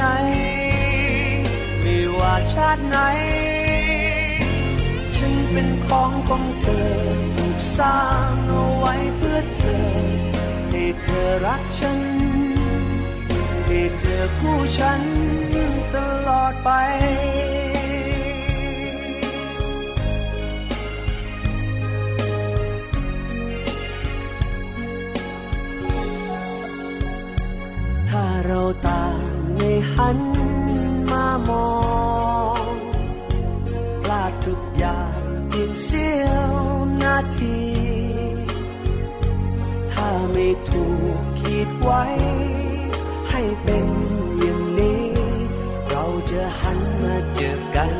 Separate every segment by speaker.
Speaker 1: น ชาติไหน ฉันเป็นของของเธอ ถูกสร้างเอาไว้เพื่อเธอ ให้เธอรักฉัน ให้เธอคู่ฉันตลอดไปถ้าเราต่างไม่หันมามอง ทุกอย่างเพียงเสี้ยวนาที ถ้าไม่ถูกคิดไว้ ให้เป็นอย่างนี้ เราจะหันมาเจอกัน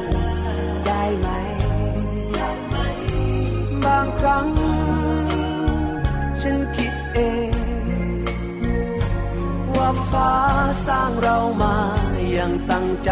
Speaker 1: ได้ไหม บางครั้ง ฉันคิดเอง ว่าฟ้าสร้างเรามาอย่างตั้งใจ